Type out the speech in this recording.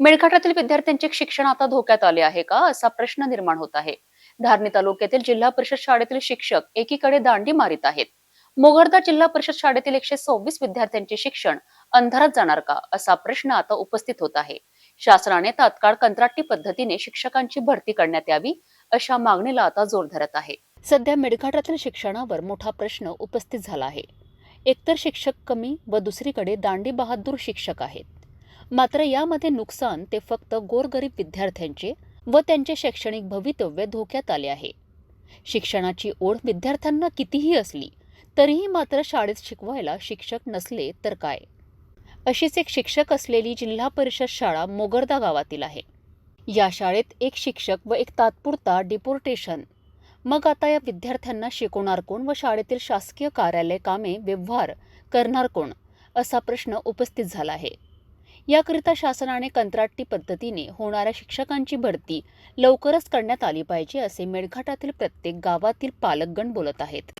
मेळघाटातील विद्यार्थ्यांचे शिक्षण आता धोक्यात आले आहे का? असा प्रश्न निर्माण होत आहे. धारणी तालुक्यातील जिल्हा परिषद शाळेतील शिक्षक एकीकडे दांडी मारित आहेत. मोगरदा जिल्हा परिषद शाळेतील एकशे सव्वीस विद्यार्थ्यांचे शिक्षण अंधारात जाणार का? असा प्रश्न आता उपस्थित होत आहे. शासनाने तात्काळ कंत्राटी पद्धतीने शिक्षकांची भरती करण्यात यावी अशा मागणीला आता जोर धरत आहे. सध्या मेळघाटातील शिक्षणावर मोठा प्रश्न उपस्थित झाला आहे. एकतर शिक्षक कमी व दुसरीकडे दांडी बहादूर शिक्षक आहेत. मात्र यामध्ये नुकसान ते फक्त गोरगरीब विद्यार्थ्यांचे व त्यांचे शैक्षणिक भवितव्य धोक्यात आले आहे. शिक्षणाची ओढ विद्यार्थ्यांना कितीही असली तरीही मात्र शाळेत शिकवायला शिक्षक नसले तर काय? अशीच एक शिक्षक असलेली जिल्हा परिषद शाळा मोगरदा गावातील आहे. या शाळेत एक शिक्षक व एक तात्पुरता डिपोर्टेशन. मग आता या विद्यार्थ्यांना शिकवणार कोण व शाळेतील शासकीय कार्यालय कामे व्यवहार करणार कोण असा प्रश्न उपस्थित झाला आहे. याकरिता शासनाने कंत्राटी पद्धतीने होणाऱ्या शिक्षकांची भरती लवकरच करण्यात आली पाहिजे असे मेळघाटातील प्रत्येक गावातील पालकगण बोलत आहेत.